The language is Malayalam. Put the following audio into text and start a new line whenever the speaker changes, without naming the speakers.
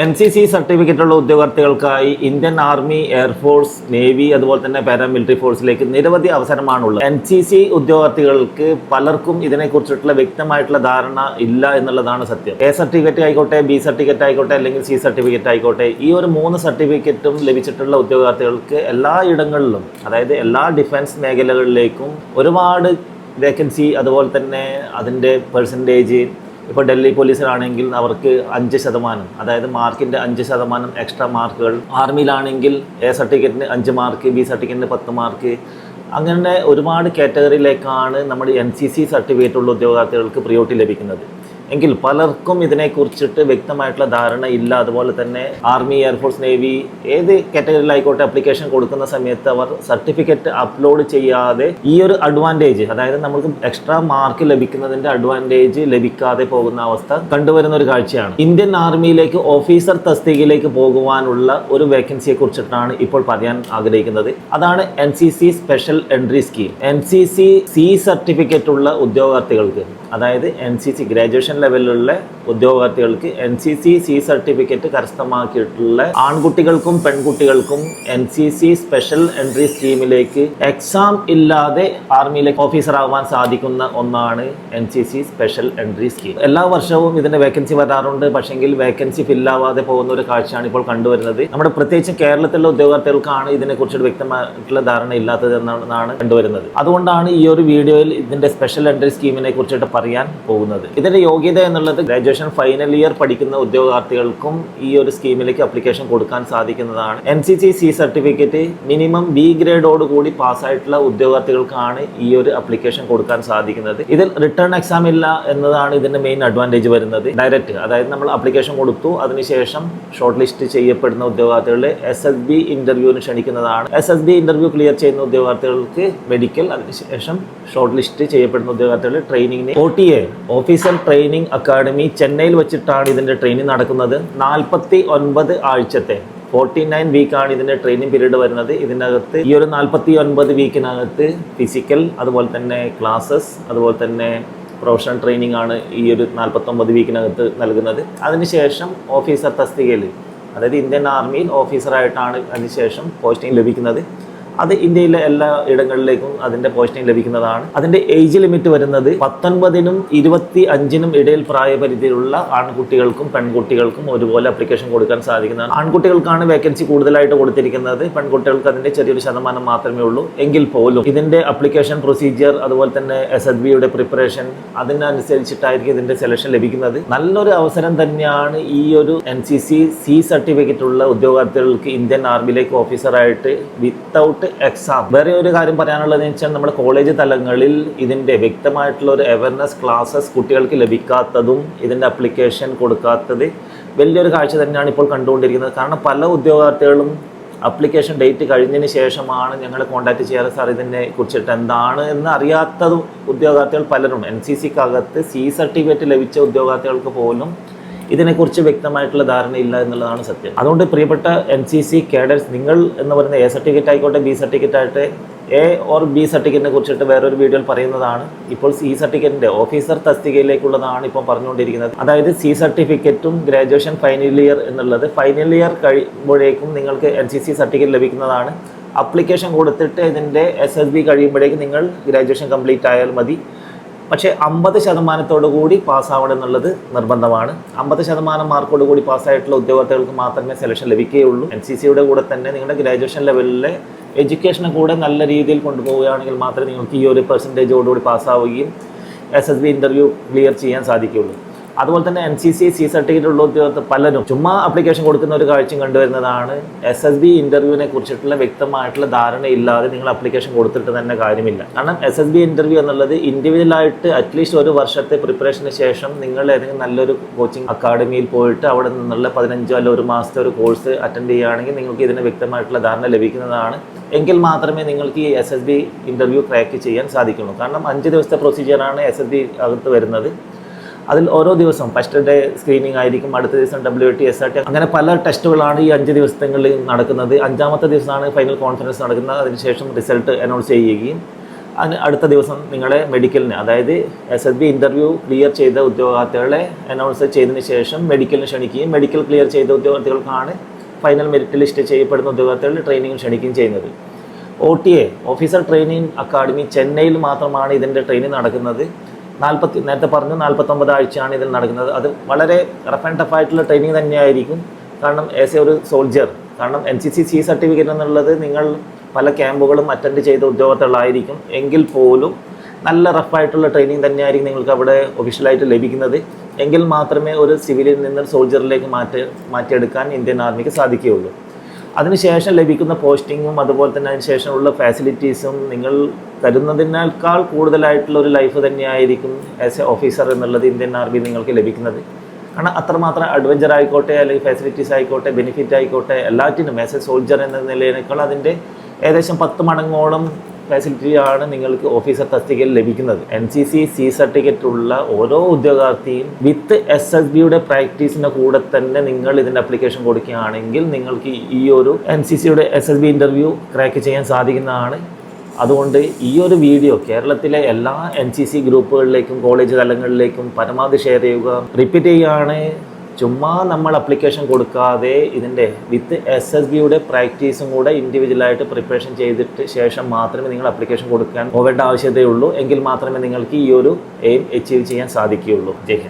എൻ സി സി സർട്ടിഫിക്കറ്റ് ഉള്ള ഉദ്യോഗാർത്ഥികൾക്കായി Indian army air force navy അതുപോലെ തന്നെ പാരാമിലിറ്ററി ഫോഴ്സിലേക്ക് നിരവധി അവസരമാണുള്ളത്. എൻ സി സി ഉദ്യോഗാർത്ഥികൾക്ക് പലർക്കും ഇതിനെക്കുറിച്ചിട്ടുള്ള വ്യക്തമായിട്ടുള്ള ധാരണ ഇല്ല എന്നുള്ളതാണ് സത്യം. എ സർട്ടിഫിക്കറ്റ് ആയിക്കോട്ടെ ബി സർട്ടിഫിക്കറ്റ് ആയിക്കോട്ടെ അല്ലെങ്കിൽ സി സർട്ടിഫിക്കറ്റ് ആയിക്കോട്ടെ ഈ ഒരു മൂന്ന് സർട്ടിഫിക്കറ്റും ലഭിച്ചിട്ടുള്ള ഉദ്യോഗാർത്ഥികൾക്ക് എല്ലാ ഇടങ്ങളിലും അതായത് എല്ലാ ഡിഫൻസ് മേഖലകളിലേക്കും ഒരുപാട് വേക്കൻസി അതുപോലെ തന്നെ അതിന്റെ പെർസെന്റേജ് ഇപ്പോൾ ഡൽഹി പോലീസിലാണെങ്കിൽ അവർക്ക് അഞ്ച് ശതമാനം അതായത് മാർക്കിന്റെ അഞ്ച് ശതമാനം എക്സ്ട്രാ മാർക്കുകൾ. ആർമിയിലാണെങ്കിൽ എ സർട്ടിഫിക്കറ്റിന് അഞ്ച് മാർക്ക് ബി സർട്ടിഫിക്കറ്റിന് പത്ത് മാർക്ക്. അങ്ങനെ ഒരുപാട് കാറ്റഗറിയിലേക്കാണ് നമ്മുടെ എൻ സി സി സർട്ടിഫിക്കറ്റുള്ള ഉദ്യോഗാർത്ഥികൾക്ക് പ്രിയോറിറ്റി ലഭിക്കുന്നത്. എങ്കിൽ പലർക്കും ഇതിനെക്കുറിച്ചിട്ട് വ്യക്തമായിട്ടുള്ള ധാരണ ഇല്ല. അതുപോലെ തന്നെ ആർമി എയർഫോഴ്സ് നേവി ഏത് കാറ്റഗറിയിലായിക്കോട്ടെ അപ്ലിക്കേഷൻ കൊടുക്കുന്ന സമയത്ത് അവർ സർട്ടിഫിക്കറ്റ് അപ്ലോഡ് ചെയ്യാതെ ഈ ഒരു അഡ്വാന്റേജ് അതായത് നമുക്ക് എക്സ്ട്രാ മാർക്ക് ലഭിക്കുന്നതിന്റെ അഡ്വാന്റേജ് ലഭിക്കാതെ പോകുന്ന അവസ്ഥ കണ്ടുവരുന്ന ഒരു കാഴ്ചയാണ്. ഇന്ത്യൻ ആർമിയിലേക്ക് ഓഫീസർ തസ്തികയിലേക്ക് പോകുവാനുള്ള ഒരു വേക്കൻസിയെ കുറിച്ചിട്ടാണ് ഇപ്പോൾ പറയാൻ ആഗ്രഹിക്കുന്നത്. അതാണ് N C C special entry scheme N C C C certificate ഉള്ള ഉദ്യോഗാർത്ഥികൾക്ക് അതായത് എൻ സി സി ഗ്രാജുവേഷൻ ലെവലിലുള്ള ഉദ്യോഗാർത്ഥികൾക്ക് N C C C certificate കരസ്ഥമാക്കിയിട്ടുള്ള ആൺകുട്ടികൾക്കും പെൺകുട്ടികൾക്കും N C C special entry സ്കീമിലേക്ക് exam ഇല്ലാതെ ആർമിയിലേക്ക് ഓഫീസർ ആവാൻ സാധിക്കുന്ന ഒന്നാണ് N C C special entry scheme എല്ലാ വർഷവും ഇതിന്റെ വേക്കൻസി വരാറുണ്ട്. പക്ഷെങ്കിൽ വേക്കൻസി ഫില്ലാവാതെ പോകുന്ന ഒരു കാഴ്ചയാണ് ഇപ്പോൾ കണ്ടുവരുന്നത്. നമ്മുടെ പ്രത്യേകിച്ച് കേരളത്തിലുള്ള ഉദ്യോഗാർത്ഥികൾക്കാണ് ഇതിനെക്കുറിച്ച് വ്യക്തമായിട്ടുള്ള ധാരണ ഇല്ലാത്തത് എന്നാണ് കണ്ടുവരുന്നത്. അതുകൊണ്ടാണ് ഈ ഒരു വീഡിയോയിൽ ഇതിന്റെ സ്പെഷ്യൽ എൻട്രി സ്കീമിനെ കുറിച്ചിട്ട് പറയാൻ പോകുന്നത്. ഇതിന്റെ യോഗ്യത എന്നുള്ളത് ഗ്രാജുവേഷൻ ഫൈനൽ ഇയർ പഠിക്കുന്ന ഉദ്യോഗാർത്ഥികൾക്കും ഈ ഒരു സ്കീമിലേക്ക് അപ്ലിക്കേഷൻ കൊടുക്കാൻ സാധിക്കുന്നതാണ്. N C C C certificate minimum B ഗ്രേഡോട് കൂടി പാസ്സായിട്ടുള്ള ഉദ്യോഗാർത്ഥികൾക്കാണ് ഈ ഒരു അപ്ലിക്കേഷൻ കൊടുക്കാൻ സാധിക്കുന്നത്. ഇതിൽ റിട്ടേൺ എക്സാം ഇല്ല എന്നതാണ് ഇതിന്റെ മെയിൻ അഡ്വാന്റേജ് വരുന്നത്. ഡയറക്റ്റ് അതായത് നമ്മൾ അപ്ലിക്കേഷൻ കൊടുത്തു അതിനുശേഷം ഷോർട്ട് ലിസ്റ്റ് ചെയ്യപ്പെടുന്ന ഉദ്യോഗാർത്ഥികളെ എസ് എസ് ബി ഇന്റർവ്യൂവിന് ക്ഷണിക്കുന്നതാണ്. S S B interview clear ചെയ്യുന്ന ഉദ്യോഗാർത്ഥികൾക്ക് മെഡിക്കൽ അതിനുശേഷം ഷോർട്ട് ലിസ്റ്റ് ചെയ്യപ്പെടുന്ന ഉദ്യോഗാർത്ഥികൾ ട്രെയിനിങ്ങിന് O T A officer training academy ചെന്നൈയിൽ വെച്ചിട്ടാണ് ഇതിന്റെ ട്രെയിനിങ് നടക്കുന്നത്. നാൽപ്പത്തി ഒൻപത് ആഴ്ചത്തെ ഫോർട്ടി നയൻ വീക്കാണ് ഇതിന്റെ ട്രെയിനിങ് പീരീഡ് വരുന്നത്. ഇതിനകത്ത് ഈ ഒരു നാൽപ്പത്തി ഒൻപത് വീക്കിനകത്ത് ഫിസിക്കൽ അതുപോലെ തന്നെ ക്ലാസ്സസ് അതുപോലെ തന്നെ പ്രൊഫഷണൽ ട്രെയിനിങ് ആണ് ഈ ഒരു നാൽപ്പത്തൊമ്പത് വീക്കിനകത്ത് നൽകുന്നത്. അതിനുശേഷം ഓഫീസർ തസ്തികയിൽ അതായത് ഇന്ത്യൻ ആർമിയിൽ ഓഫീസറായിട്ടാണ് അതിനുശേഷം പോസ്റ്റിംഗ് ലഭിക്കുന്നത്. അത് ഇന്ത്യയിലെ എല്ലാ ഇടങ്ങളിലേക്കും അതിന്റെ പോസ്റ്റിംഗ് ലഭിക്കുന്നതാണ്. അതിന്റെ ഏജ് ലിമിറ്റ് വരുന്നത് പത്തൊൻപതിനും ഇരുപത്തി അഞ്ചിനും ഇടയിൽ പ്രായപരിധിയിലുള്ള ആൺകുട്ടികൾക്കും പെൺകുട്ടികൾക്കും ഒരുപോലെ അപ്ലിക്കേഷൻ കൊടുക്കാൻ സാധിക്കുന്നതാണ്. ആൺകുട്ടികൾക്കാണ് വേക്കൻസി കൂടുതലായിട്ട് കൊടുത്തിരിക്കുന്നത്. പെൺകുട്ടികൾക്ക് അതിന്റെ ചെറിയൊരു ശതമാനം മാത്രമേ ഉള്ളൂ. എങ്കിൽ പോലും ഇതിന്റെ അപ്ലിക്കേഷൻ പ്രൊസീജിയർ അതുപോലെ തന്നെ എസ് എസ് ബിയുടെ പ്രിപ്പറേഷൻ അതിനനുസരിച്ചിട്ടായിരിക്കും ഇതിന്റെ സെലക്ഷൻ ലഭിക്കുന്നത്. നല്ലൊരു അവസരം തന്നെയാണ് ഈ ഒരു N C C C certificate ഉള്ള ഉദ്യോഗാർത്ഥികൾക്ക് ഇന്ത്യൻ ആർമിയിലേക്ക് ഓഫീസറായിട്ട് വിത്തൗട്ട് എക്സാം വേറെ ഒരു കാര്യം പറയാനുള്ളത് വെച്ചാൽ നമ്മുടെ കോളേജ് തലങ്ങളിൽ ഇതിന്റെ വ്യക്തമായിട്ടുള്ള ഒരു അവയർനെസ് ക്ലാസ്സസ് കുട്ടികൾക്ക് ലഭിക്കാത്തതും ഇതിന്റെ അപ്ലിക്കേഷൻ കൊടുക്കാത്തത് വലിയൊരു കാഴ്ച തന്നെയാണ് ഇപ്പോൾ കണ്ടുകൊണ്ടിരിക്കുന്നത്. കാരണം പല ഉദ്യോഗാർത്ഥികളും അപ്ലിക്കേഷൻ ഡേറ്റ് കഴിഞ്ഞതിന് ശേഷമാണ് ഞങ്ങൾ കോൺടാക്ട് ചെയ്യാറ്. സാർ ഇതിനെ കുറിച്ചിട്ട് എന്താണ്? എന്ന് അറിയാത്ത ഉദ്യോഗാർത്ഥികൾ പലരും. എൻ സി സിക്കകത്ത് സി സർട്ടിഫിക്കറ്റ് ലഭിച്ച ഉദ്യോഗാർത്ഥികൾക്ക് പോലും ഇതിനെക്കുറിച്ച് വ്യക്തമായിട്ടുള്ള ധാരണയില്ല എന്നുള്ളതാണ് സത്യം. അതുകൊണ്ട് പ്രിയപ്പെട്ട എൻ സി സി കേഡേഴ്സ് നിങ്ങൾ എന്ന് പറയുന്ന എ സർട്ടിഫിക്കറ്റ് ആയിക്കോട്ടെ ബി സർട്ടിഫിക്കറ്റ് ആയിട്ട് എ ഓർ ബി സർട്ടിഫിക്കറ്റിനെ കുറിച്ചിട്ട് വേറൊരു വീഡിയോയിൽ പറയുന്നതാണ്. ഇപ്പോൾ സി സർട്ടിഫിക്കറ്റിന്റെ ഓഫീസർ തസ്തികയിലേക്കുള്ളതാണ് ഇപ്പോൾ പറഞ്ഞുകൊണ്ടിരിക്കുന്നത്. അതായത് സി സർട്ടിഫിക്കറ്റും ഗ്രാജുവേഷൻ ഫൈനൽ ഇയർ എന്നുള്ളത് ഫൈനൽ ഇയർ കഴിയുമ്പോഴേക്കും നിങ്ങൾക്ക് എൻ സി സി സർട്ടിഫിക്കറ്റ് ലഭിക്കുന്നതാണ്. അപ്ലിക്കേഷൻ കൊടുത്തിട്ട് ഇതിന്റെ എസ് എസ് ബി കഴിയുമ്പോഴേക്കും നിങ്ങൾ ഗ്രാജുവേഷൻ കംപ്ലീറ്റ് ആയാൽ മതി. പക്ഷേ അമ്പത് ശതമാനത്തോടു കൂടി പാസ്സാവണം എന്നുള്ളത് നിർബന്ധമാണ്. അമ്പത് ശതമാനം മാർക്കോട് കൂടി പാസ്സായിട്ടുള്ള ഉദ്യോഗാർത്ഥികൾക്ക് മാത്രമേ സെലക്ഷൻ ലഭിക്കുകയുള്ളൂ. എൻ സി സിയുടെ കൂടെ തന്നെ നിങ്ങളുടെ ഗ്രാജുവേഷൻ ലെവലിലെ എഡ്യൂക്കേഷനെ കൂടെ നല്ല രീതിയിൽ കൊണ്ടുപോവുകയാണെങ്കിൽ മാത്രമേ നിങ്ങൾക്ക് ഈ ഒരു പെർസെന്റേജോടുകൂടി പാസ്സാവുകയും S S B interview clear ചെയ്യാൻ സാധിക്കുകയുള്ളൂ. അതുപോലെ തന്നെ N C C C certificate ഉള്ള ഉദ്യോഗത്തിൽ പലരും ചുമ്മാ അപ്ലിക്കേഷൻ കൊടുക്കുന്ന ഒരു കാഴ്ചയും കണ്ടുവരുന്നതാണ്. എസ് എസ് ബി ഇന്റർവ്യൂവിനെ കുറിച്ചിട്ടുള്ള വ്യക്തമായിട്ടുള്ള ധാരണയില്ലാതെ നിങ്ങൾ അപ്ലിക്കേഷൻ കൊടുത്തിട്ട് തന്നെ കാര്യമില്ല. കാരണം എസ് എസ് ബി ഇന്റർവ്യൂ എന്നുള്ളത് ഇൻഡിവിജ്വൽ ആയിട്ട് അറ്റ്ലീസ്റ്റ് ഒരു വർഷത്തെ പ്രിപ്പറേഷന് ശേഷം നിങ്ങൾ ഏതെങ്കിലും നല്ലൊരു കോച്ചിങ് അക്കാഡമിയിൽ പോയിട്ട് അവിടെ നിന്നുള്ള പതിനഞ്ചോ അല്ല ഒരു മാസത്തെ ഒരു കോഴ്സ് അറ്റൻഡ് ചെയ്യുകയാണെങ്കിൽ നിങ്ങൾക്ക് ഇതിന് വ്യക്തമായിട്ടുള്ള ധാരണ ലഭിക്കുന്നതാണ്. എങ്കിൽ മാത്രമേ നിങ്ങൾക്ക് ഈ S S B interview crack ചെയ്യാൻ സാധിക്കുള്ളൂ. കാരണം അഞ്ച് ദിവസത്തെ പ്രൊസീജിയറാണ് എസ് എസ് ബി അകത്ത് വരുന്നത്. അതിൽ ഓരോ ദിവസവും. ഫസ്റ്റ് ഡേ സ്ക്രീനിങ് ആയിരിക്കും അടുത്ത ദിവസം W T S R T അങ്ങനെ പല ടെസ്റ്റുകളാണ് ഈ അഞ്ച് ദിവസങ്ങളിൽ നടക്കുന്നത്. അഞ്ചാമത്തെ ദിവസമാണ് ഫൈനൽ കോൺഫറൻസ് നടക്കുന്നത്. അതിനുശേഷം റിസൾട്ട് അനൗൺസ് ചെയ്യുകയും അതിന് അടുത്ത ദിവസം നിങ്ങളെ മെഡിക്കലിന് അതായത് S S B interview clear ചെയ്ത ഉദ്യോഗാർത്ഥികളെ അനൗൺസ് ചെയ്തതിന് ശേഷം മെഡിക്കലിന് ക്ഷണിക്കുകയും മെഡിക്കൽ ക്ലിയർ ചെയ്ത ഉദ്യോഗാർത്ഥികൾക്കാണ് ഫൈനൽ മെറിറ്റ് ലിസ്റ്റ് ചെയ്യപ്പെടുന്ന ഉദ്യോഗാർത്ഥികൾ ട്രെയിനിങ് ക്ഷണിക്കുകയും ചെയ്യുന്നത്. O T A officer training academy ചെന്നൈയിൽ മാത്രമാണ് ഇതിന്റെ ട്രെയിനിങ് നടക്കുന്നത്. നാൽപ്പത്തി നേരത്തെ പറഞ്ഞു നാൽപ്പത്തൊമ്പത് ആഴ്ചയാണ് ഇതിൽ നടക്കുന്നത്. അത് വളരെ റഫ് ആൻഡ് ടഫ് ആയിട്ടുള്ള ട്രെയിനിങ് തന്നെയായിരിക്കും. കാരണം ആസ് എ ഒരു സോൾജർ കാരണം N C C C certificate എന്നുള്ളത് നിങ്ങൾ പല ക്യാമ്പുകളും അറ്റൻഡ് ചെയ്ത ഉദ്യോഗസ്ഥകളായിരിക്കും എങ്കിൽ പോലും നല്ല റഫായിട്ടുള്ള ട്രെയിനിങ് തന്നെയായിരിക്കും നിങ്ങൾക്ക് അവിടെ ഒഫീഷ്യലായിട്ട് ലഭിക്കുന്നത്. എങ്കിൽ മാത്രമേ ഒരു സിവിലിൽ നിന്ന് സോൾജറിലേക്ക് മാറ്റി മാറ്റിയെടുക്കാൻ ഇന്ത്യൻ ആർമിക്ക് സാധിക്കുകയുള്ളൂ. അതിനുശേഷം ലഭിക്കുന്ന പോസ്റ്റിങ്ങും അതുപോലെ തന്നെ അതിനുശേഷമുള്ള ഫാസിലിറ്റീസും നിങ്ങൾ കരുതുന്നതിനേക്കാൾ കൂടുതലായിട്ടുള്ള ഒരു ലൈഫ് തന്നെയായിരിക്കും ആസ് എ ഓഫീസർ എന്നുള്ളത് ഇന്ത്യൻ ആർമി നിങ്ങൾക്ക് ലഭിക്കുന്നത്. കാരണം അത്രമാത്രം അഡ്വഞ്ചർ ആയിക്കോട്ടെ അല്ലെങ്കിൽ ഫെസിലിറ്റീസ് ആയിക്കോട്ടെ ബെനിഫിറ്റ് ആയിക്കോട്ടെ എല്ലാറ്റിനും ആസ് എ സോൾജർ എന്ന നിലയിനേക്കാൾ അതിന്റെ ഏകദേശം പത്ത് മടങ്ങോളം ഫെസിലിറ്റിയാണ് നിങ്ങൾക്ക് ഓഫീസർ തസ്തികയിൽ ലഭിക്കുന്നത്. N C C C certificate ഉള്ള ഓരോ ഉദ്യോഗാർത്ഥിയും വിത്ത് എസ് എസ് ബിയുടെ പ്രാക്ടീസിന്റെ കൂടെ തന്നെ നിങ്ങൾ ഇതിന്റെ അപ്ലിക്കേഷൻ കൊടുക്കുകയാണെങ്കിൽ നിങ്ങൾക്ക് ഈ ഒരു എൻ സി സിയുടെ S S B interview crack ചെയ്യാൻ സാധിക്കുന്നതാണ്. അതുകൊണ്ട് ഈ ഒരു വീഡിയോ കേരളത്തിലെ എല്ലാ എൻ സി സി ഗ്രൂപ്പുകളിലേക്കും കോളേജ് തലങ്ങളിലേക്കും പരമാവധി ഷെയർ ചെയ്യുക. റിപ്പീറ്റ് ചെയ്യുകയാണ്. ചുമ്മാ നമ്മൾ അപ്ലിക്കേഷൻ കൊടുക്കാതെ ഇതിന്റെ വിത്ത് എസ് എസ് ബിയുടെ പ്രാക്ടീസും കൂടെ ഇൻഡിവിജ്വലായിട്ട് പ്രിപ്പറേഷൻ ചെയ്തിട്ട് ശേഷം മാത്രമേ നിങ്ങൾ അപ്ലിക്കേഷൻ കൊടുക്കാൻ പോകേണ്ട ആവശ്യതയുള്ളൂ. എങ്കിൽ മാത്രമേ നിങ്ങൾക്ക് ഈ ഒരു എയിം അച്ചീവ് ചെയ്യാൻ സാധിക്കുകയുള്ളൂ. ജയ്